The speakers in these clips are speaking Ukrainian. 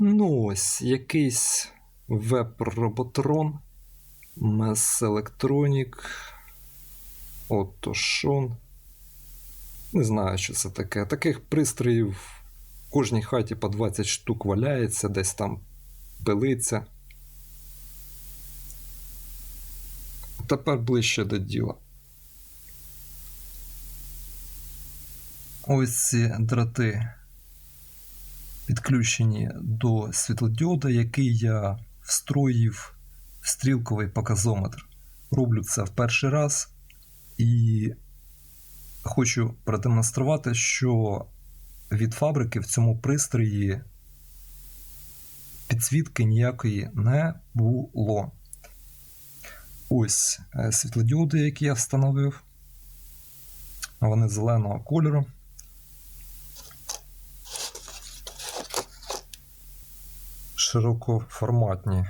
Ну ось, якийсь веб-роботрон, Мес Electronic, Отошон. Не знаю, що це таке. Таких пристроїв в кожній хаті по 20 штук валяється, десь там пилиться. Тепер ближче до діла. Ось ці дроти підключені до світлодіода, який я встроїв в стрілковий показометр. Роблю це в перший раз і хочу продемонструвати, що від фабрики в цьому пристрої підсвітки ніякої не було. Ось е, світлодіоди, які я встановив. Вони зеленого кольору. Широкоформатні,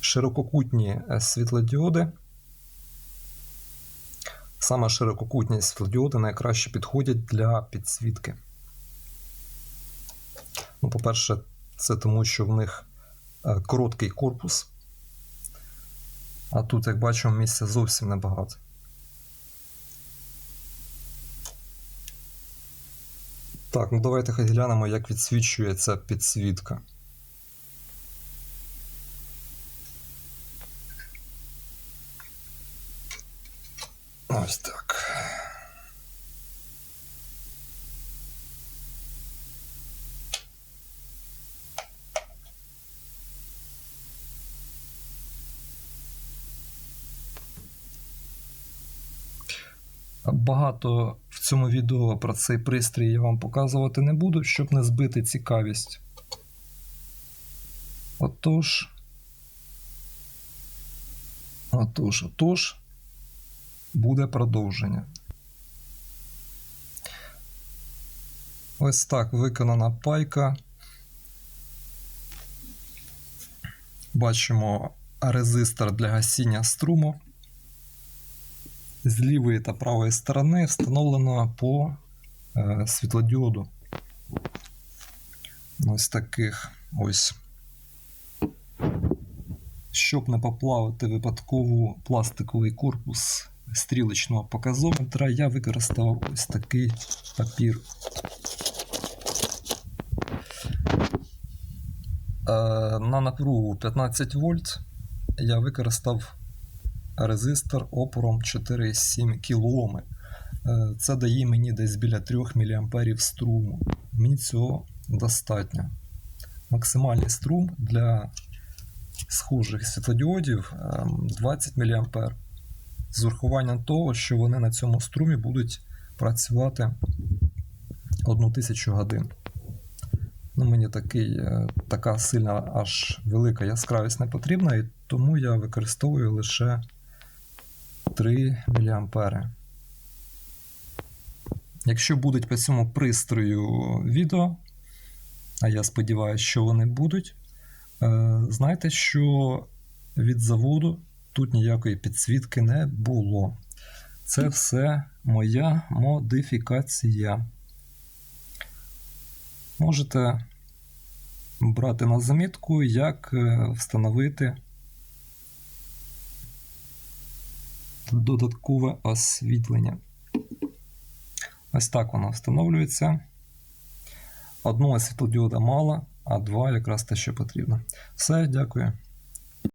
ширококутні е, світлодіоди. Саме ширококутні світлодіоди найкраще підходять для підсвітки. Ну, По-перше, це тому, що в них е, короткий корпус. А тут, як бачимо, місця зовсім небагато. Так, ну давайте хоч глянемо, як відсвічує ця підсвітка. Ось так. Багато цьому відео про цей пристрій я вам показувати не буду, щоб не збити цікавість. Отож. Отож, отож, буде продовження. Ось так виконана пайка. Бачимо резистор для гасіння струму. З лівої та правої сторони встановлено по е, світлодіоду. Ось таких ось. Щоб не поплавити випадково пластиковий корпус стрілочного показометра, я використав ось такий папір. Е, на напругу 15 вольт я використав резистор опором 4,7 кОм. Е, Це дає мені десь біля 3 мА струму. Мені цього достатньо. Максимальний струм для схожих світлодіодів е, 20 мА. З урахуванням того, що вони на цьому струмі будуть працювати 1000 годин. Ну, Мені такий, е, така сильна аж велика яскравість не потрібна, і тому я використовую лише 3 мА. Якщо будуть по цьому пристрою відео, а я сподіваюся, що вони будуть, е, знайте, що від заводу тут ніякої підсвітки не було. Це все моя модифікація. Можете брати на замітку, як е, встановити додаткове освітлення. Ось так воно встановлюється. Одного світлодіода мало, а два якраз те, що потрібно. Все, дякую.